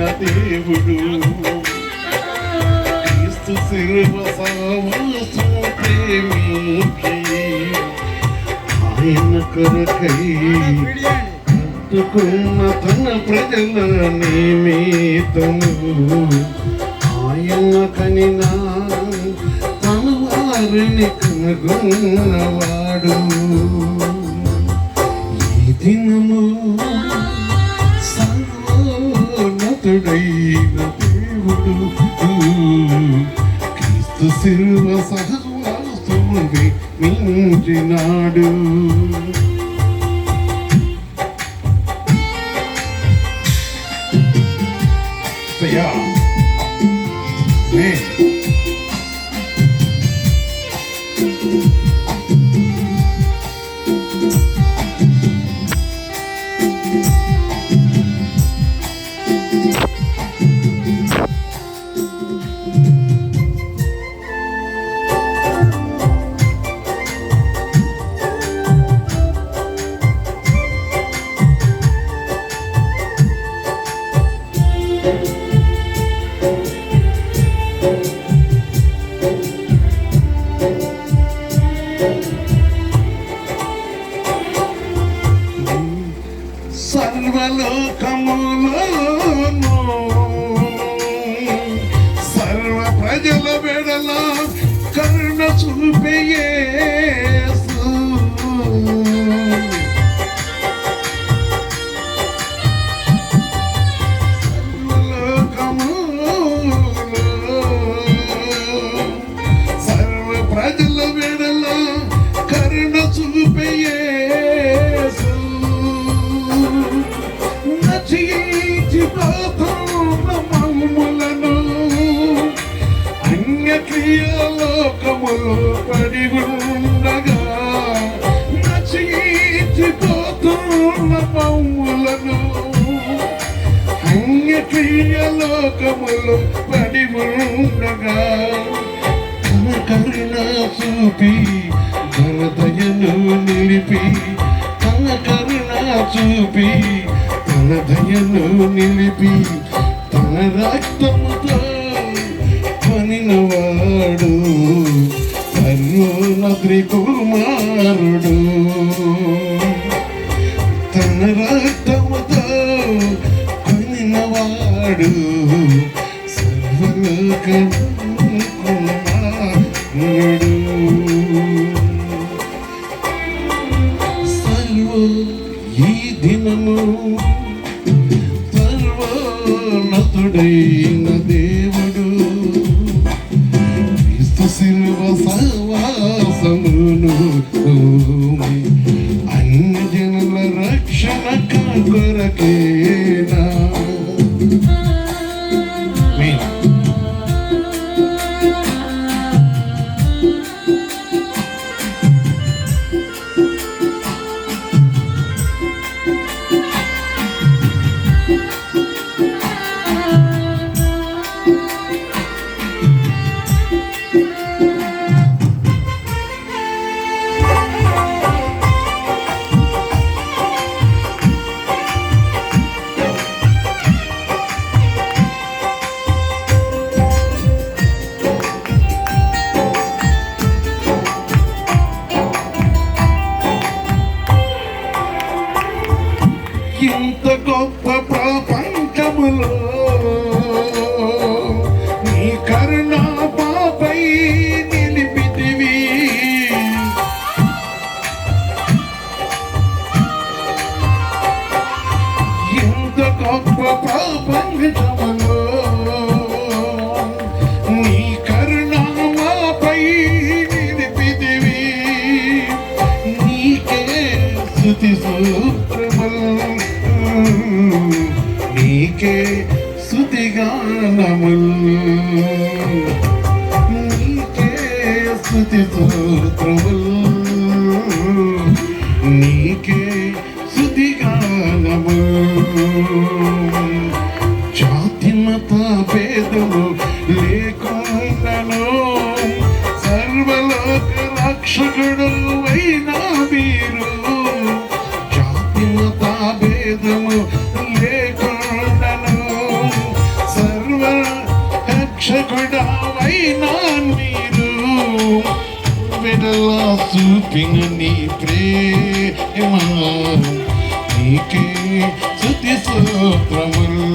సర్వోన్నతుడైన దేవుడు క్రీస్తు శిల్వ సావాసం ఆయన కొరకై కట్టుకున్న తన ప్రజల నిమిత్తము ఆయన కనిన తన వారిని కనుగొన్నవాడు. ఈ దినం సర్వోన్నతుడైన దేవుడు క్రీస్తు శిల్వ సహవాసముడి మించినాడు. సర్వలోకములను సర్వ ప్రజల వెడల కరుణ చూపేయేసు అన్యక్రియలోకములు పడి ఉండగా నచించిపోతున్న మమ్ములను అన్యక్రియలోకములు పడి ఉండగా తన కరుణ చూపి తన దయను నిలిపి తన కరుణ చూపి తన దయను నిలిపి తన రక్తముతో వాడు సర్వోన్నతి కుమారుడు. తన రక్తముతో కొనినవాడు. సర్వలోక స్థుతి నీకే స్థుతిగానములు నీకే స్థుతి సూత్రములు. నీకే స్థుతిగానములు జాతి మత భేదము లేకుండాను సర్వలోక రక్షకుడు వై నతుడవైనా మీరు వెడలా చూపిన నీ ప్రేమ. నీకే శుతి సూత్రములు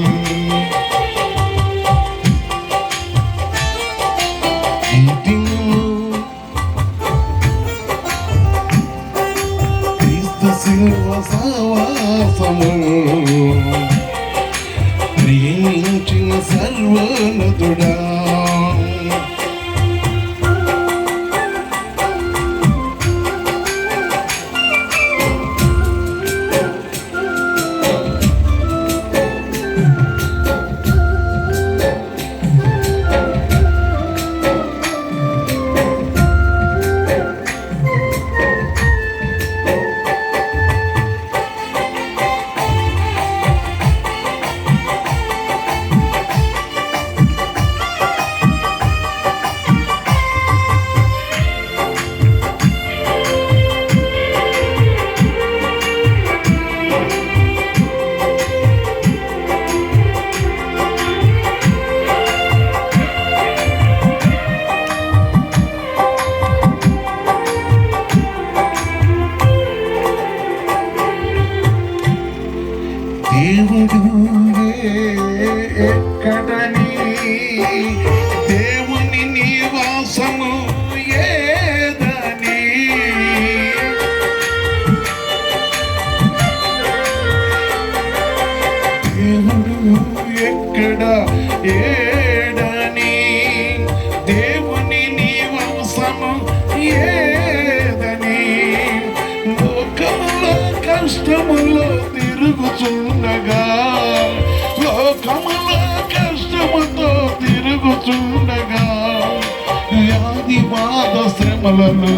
శ్రమలలో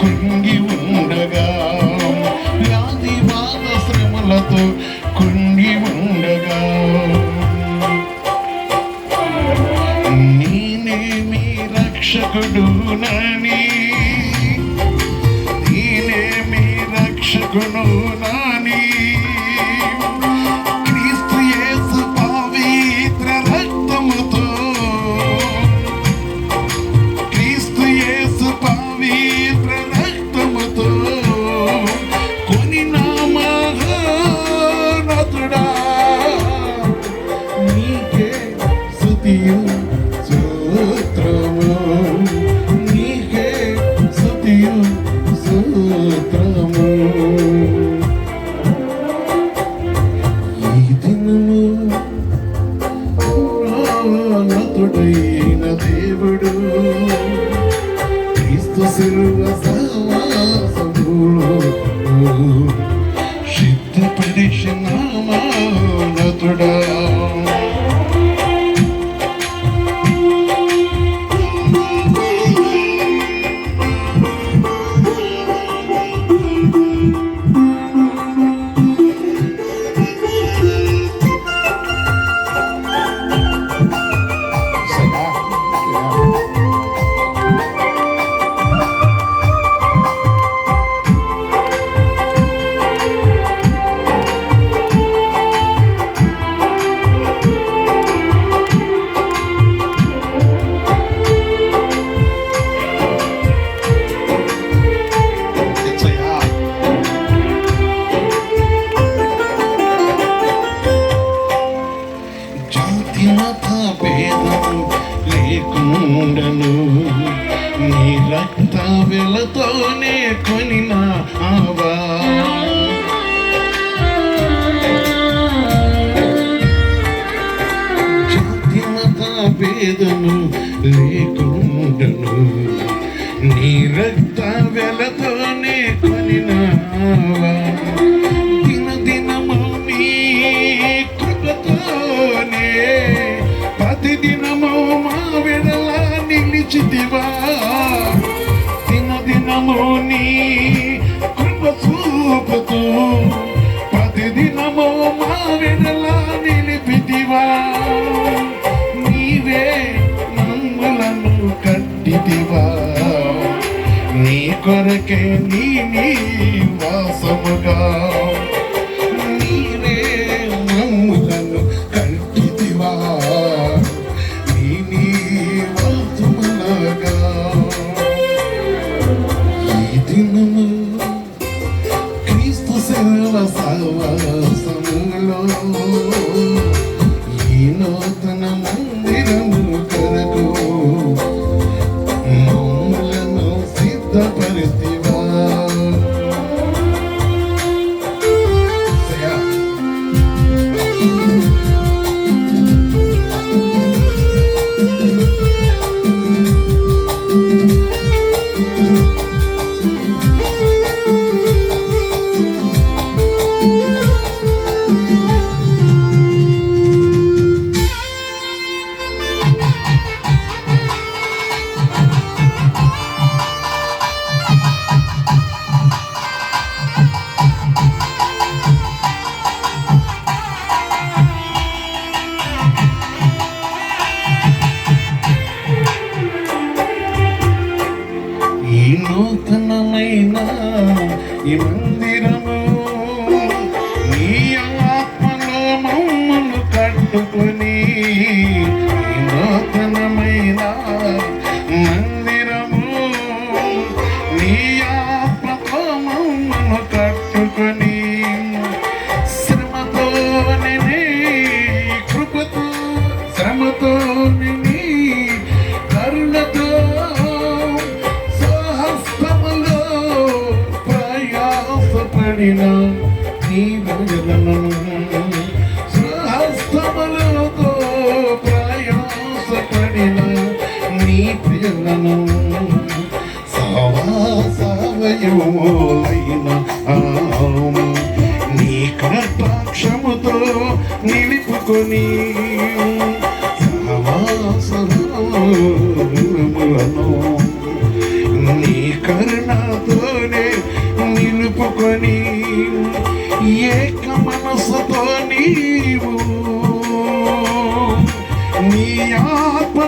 కృంగి ఉండగా. వ్యాధి బాధ శ్రమలతో కృంగి ఉండగా. నేనే మీ రక్షకుడు నని? నేనే మీ రక్షకుడు నా Lord, భేదము లేకుండను. నీ రక్త వెలతోనే కొనినావా. దిన దినము నీ కృపతోనే ప్రతి దినము మా వెడల నిలిచితివా. దిన దినము నీ కృప చూపుతూ ప్రతి దినము మా వెడల నిలిపితివా. నీ కొరకే నీ నీ மைனா இவன் పడిన నీవు జలము సహస్తములతో ప్రయాసపడిన నీ పిల్లలను సహవాసవయోలైన నీ నిలుపుకొని సహవాసములను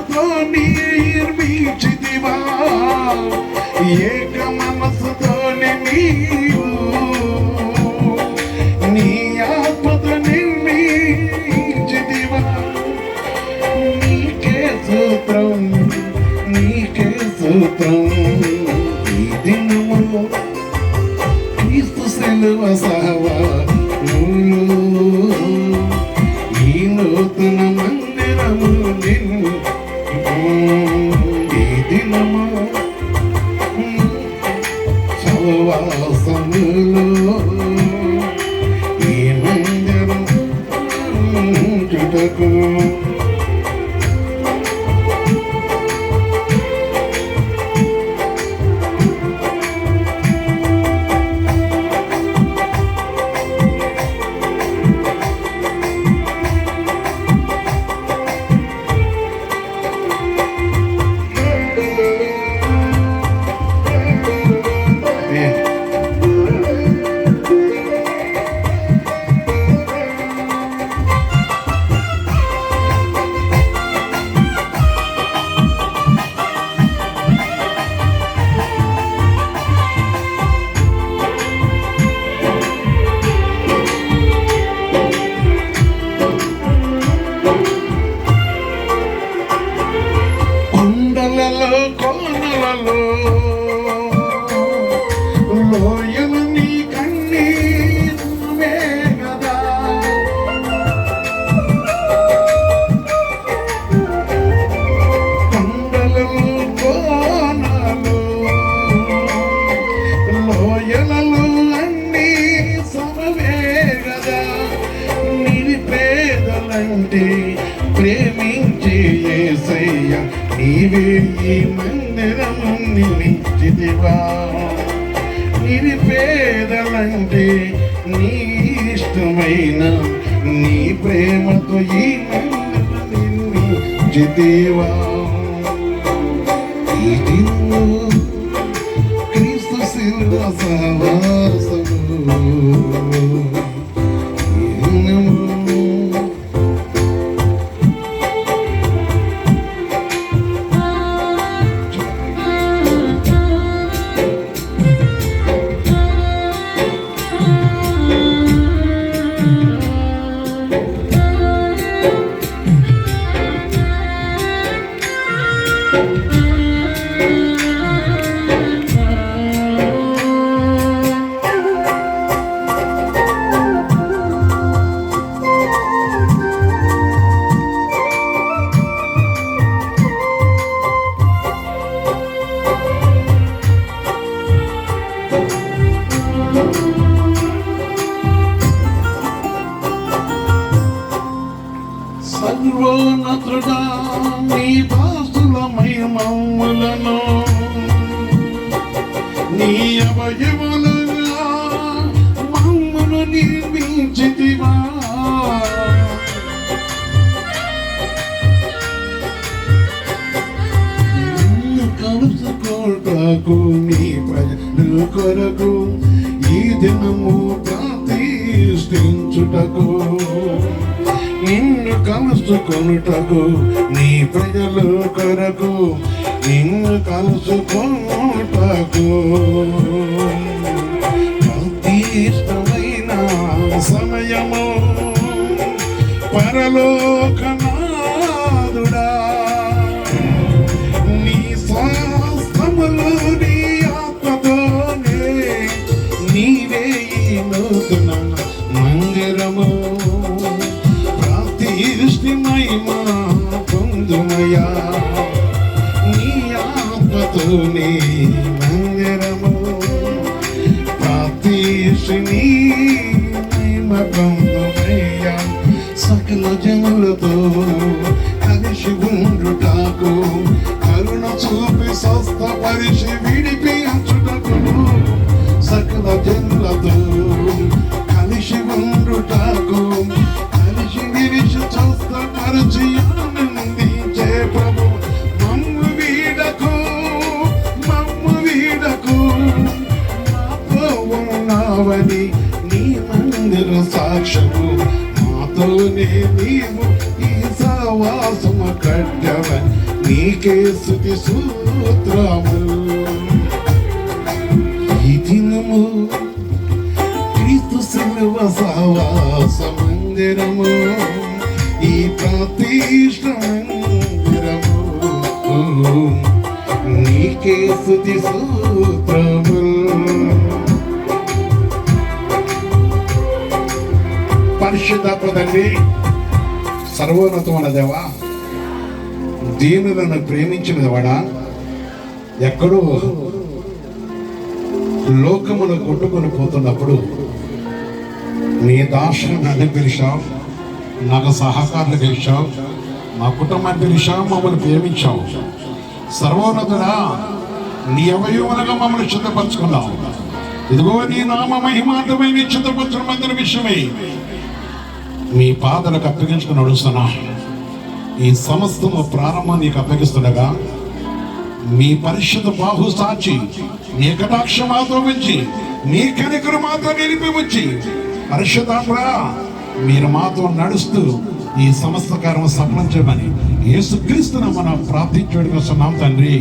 Bogor, near me, Yeah. de Deus. E de Cristo se lançava నిర్మించితివా? నిన్ను కలుసుకోటకు నీ ప్రజలు కొరకు ఈ దినము ప్రతిష్ఠించుటకు. నిన్ను కలుసుకొనుటకు నీ ప్రజలు కొరకు నిన్ను కలుసుకొనుటకు. ప్రతిష్టమైన సమయము పరలోకనాదుడా సవాస మందిరము ఈ ప్రతిష్ట మందిరము నీకే స్థుతి సూత్రము పరిశుద్ధాత్మ తండ్రి సర్వోన్నతమైన దేవా దీనులను ప్రేమించిన వాడా ఎక్కడో లోకమును కొట్టుకొని పోతున్నప్పుడు నీ దాసుని నన్ను పిలిచావు నాకు సహకారులు పిలిచావు మా కుటుంబాన్ని పిలిచావు మమ్మల్ని ప్రేమించావు సర్వోన్నతుడా నీ అవయవనగా మమ్మల్ని చిత్తపరచుకున్నావు ఇదిగో నీ నామ మహిమార్థమై నీ చిత్తపరచడం విషయమై మీ పాదలకు అప్పగించుకుని నడుస్తున్నా. ఈ సమస్తము ప్రారంభం నీకు అప్పగిస్తుండగా మీ పరిశుద్ధ బాహు సాచి నీ కటాక్ష మాతో ఉంచి నీ కనికరు మాతో నిలిపి ఉంచి పరిశుద్ధాత్మా మీరు మాతో నడుస్తూ ఈ సమస్త కార్యం సఫలం చేయమని యేసుక్రీస్తున మనం ప్రార్థించడానికి వస్తున్నాం తండ్రి.